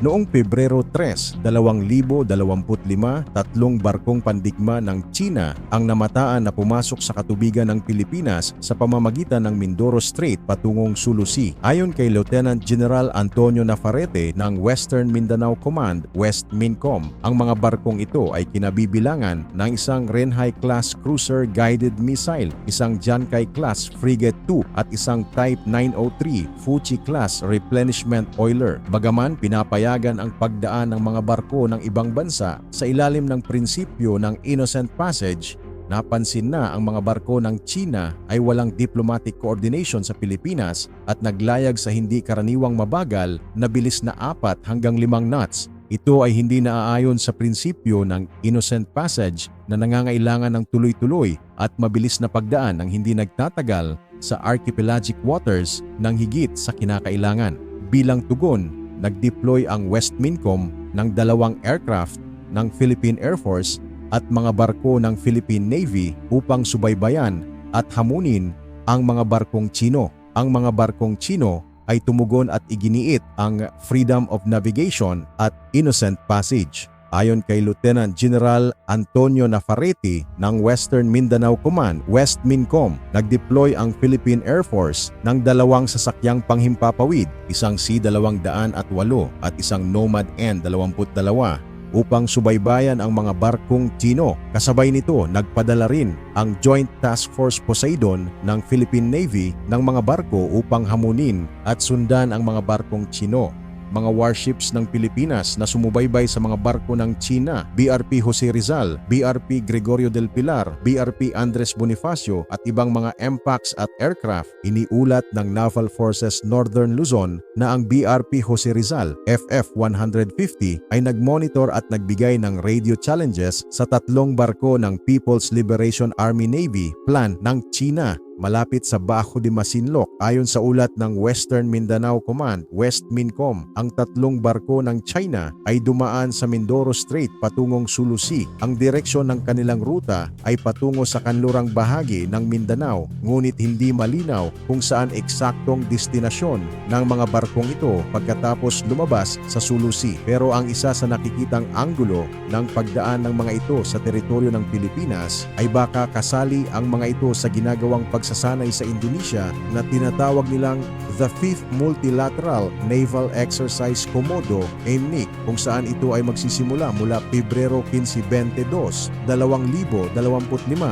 Noong Pebrero 3, 2025, tatlong barkong pandigma ng China ang namataan na pumasok sa katubigan ng Pilipinas sa pamamagitan ng Mindoro Strait patungong Sulu Sea. Ayon kay Lieutenant General Antonio Nafarete ng Western Mindanao Command, West Mincom, ang mga barkong ito ay kinabibilangan ng isang Renhai-class cruiser guided missile, isang Jankai-class frigate 2 at isang Type 903 Fuji-class replenishment oiler. Bagaman pinapayagan ang pagdaan ng mga barko ng ibang bansa sa ilalim ng prinsipyo ng innocent passage, napansin na ang mga barko ng China ay walang diplomatic coordination sa Pilipinas at naglayag sa hindi karaniwang mabagal na bilis na apat hanggang limang knots. Ito ay hindi naaayon sa prinsipyo ng innocent passage na nangangailangan ng tuloy-tuloy at mabilis na pagdaan ng hindi nagtatagal sa archipelagic waters ng higit sa kinakailangan. Bilang tugon, nag-deploy ang West Mincom ng dalawang aircraft ng Philippine Air Force at mga barko ng Philippine Navy upang subaybayan at hamunin ang mga barkong Chino. Ang mga barkong Chino ay tumugon at iginiit ang freedom of navigation at innocent passage. Ayon kay Lieutenant General Antonio Nafarete ng Western Mindanao Command, West Mincom, nag-deploy ang Philippine Air Force ng dalawang sasakyang panghimpapawid, isang C-208 at isang Nomad N-22 upang subaybayan ang mga barkong Chino. Kasabay nito, nagpadala rin ang Joint Task Force Poseidon ng Philippine Navy ng mga barko upang hamunin at sundan ang mga barkong Chino mga warships ng Pilipinas na sumubaybay sa mga barko ng China, BRP Jose Rizal, BRP Gregorio del Pilar, BRP Andres Bonifacio at ibang mga MPAX at aircraft, iniulat ng Naval Forces Northern Luzon na ang BRP Jose Rizal FF-150 ay nagmonitor at nagbigay ng radio challenges sa tatlong barko ng People's Liberation Army Navy plan ng China malapit sa Bajo de Masinloc. Ayon sa ulat ng Western Mindanao Command, West Mincom, ang tatlong barko ng China ay dumaan sa Mindoro Strait patungong Sulu Sea. Ang direksyon ng kanilang ruta ay patungo sa kanlurang bahagi ng Mindanao, ngunit hindi malinaw kung saan eksaktong destinasyon ng mga barkong ito pagkatapos lumabas sa Sulu Sea. Pero ang isa sa nakikitang anggulo ng pagdaan ng mga ito sa teritoryo ng Pilipinas ay baka kasali ang mga ito sa ginagawang pagsasanay sa Indonesia na tinatawag nilang the Fifth Multilateral Naval Exercise Komodo AMNIC kung saan ito ay magsisimula mula Pebrero 1522, 2025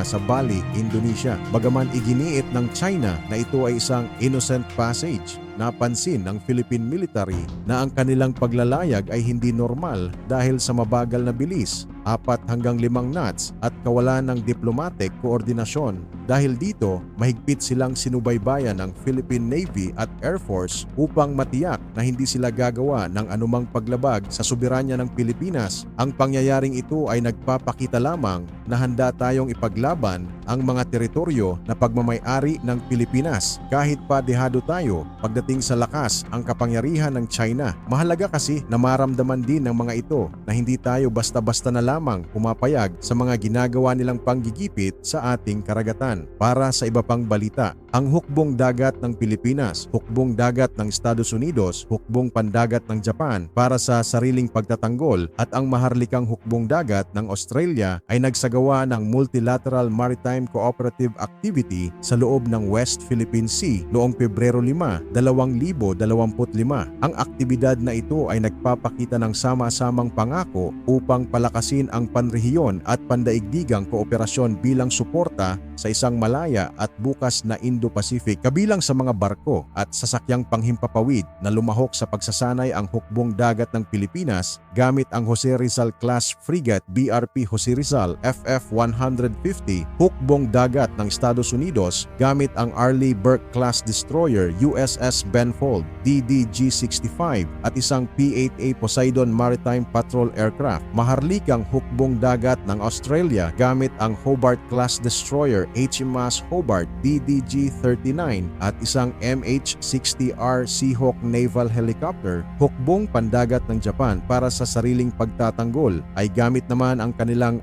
sa Bali, Indonesia. Bagaman iginiit ng China na ito ay isang innocent passage napansin ng Philippine military na ang kanilang paglalayag ay hindi normal dahil sa mabagal na bilis, apat hanggang limang knots at kawalan ng diplomatic koordinasyon. Dahil dito, mahigpit silang sinubaybayan ng Philippine Navy at Air Force upang matiyak na hindi sila gagawa ng anumang paglabag sa soberanya ng Pilipinas. Ang pangyayaring ito ay nagpapakita lamang na handa tayong ipaglaban ang mga teritoryo na pagmamayari ng Pilipinas kahit pa dehado tayo pagdating sa lakas ang kapangyarihan ng China. Mahalaga kasi na maramdaman din ng mga ito na hindi tayo basta-basta na lamang pumapayag sa mga ginagawa nilang panggigipit sa ating karagatan. Para sa iba pang balita, ang hukbong dagat ng Pilipinas, hukbong dagat ng Estados Unidos, hukbong pandagat ng Japan para sa sariling pagtatanggol at ang maharlikang hukbong dagat ng Australia ay nagsagawa ng Multilateral Maritime Cooperative Activity sa loob ng West Philippine Sea noong Pebrero 5, 2025. Ang aktibidad na ito ay nagpapakita ng sama-samang pangako upang palakasin ang panrehiyon at pandaigdigang kooperasyon bilang suporta sa isang malaya at bukas na Indo-Pacific kabilang sa mga barko at sasakyang panghimpapawid na lumahok sa pagsasanay ang hukbong dagat ng Pilipinas gamit ang Jose Rizal class frigate BRP Jose Rizal FF-150, hukbong dagat ng Estados Unidos gamit ang Arleigh Burke class destroyer USS Benfold DDG-65 at isang P-8A Poseidon Maritime Patrol Aircraft, maharlikang hukbong dagat ng Australia gamit ang Hobart-class destroyer HMAS Hobart DDG-39 at isang MH-60R Seahawk naval helicopter, hukbong pandagat ng Japan para sa sariling pagtatanggol ay gamit naman ang kanilang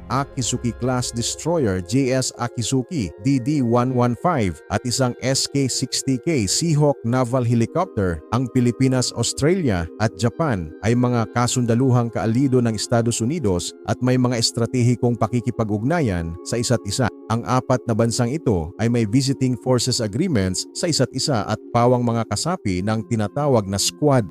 Akizuki-class destroyer JS Akizuki DD-115 at isang SK-60K Seahawk naval helicopter. Ang Pilipinas, Australia at Japan ay mga kasundaluhang kaalido ng Estados Unidos at may mga estratehikong pakikipag-ugnayan sa isa't isa. Ang apat na bansang ito ay may visiting forces agreements sa isa't isa at pawang mga kasapi ng tinatawag na squad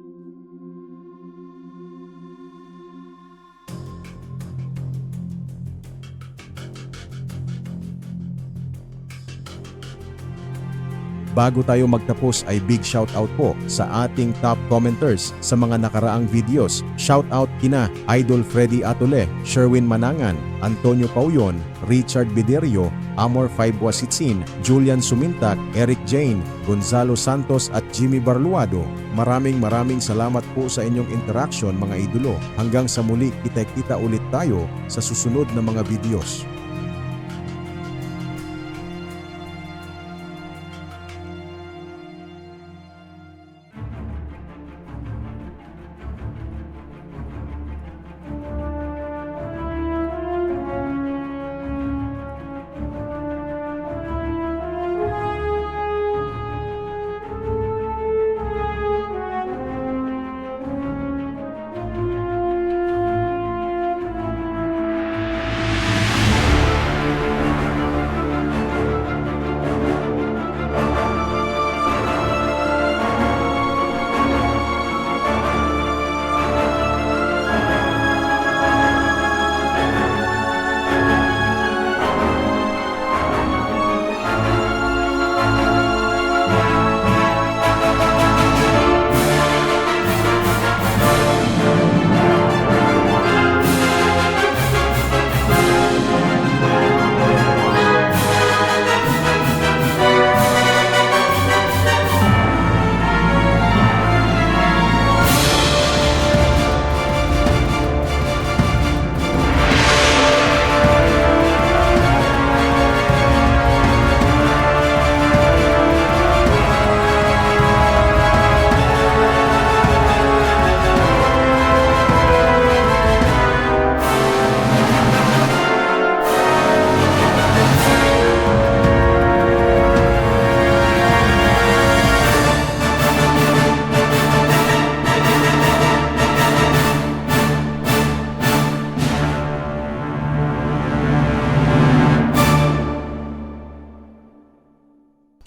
Bago tayo magtapos ay big shoutout po sa ating top commenters sa mga nakaraang videos. Shoutout kina Idol Freddy Atole, Sherwin Manangan, Antonio Pauyon, Richard Biderio, Amor 5 Wasitsin, Julian Sumintak, Eric Jane, Gonzalo Santos at Jimmy Barluado. Maraming maraming salamat po sa inyong interaction mga idolo. Hanggang sa muli kita-kita ulit tayo sa susunod na mga videos.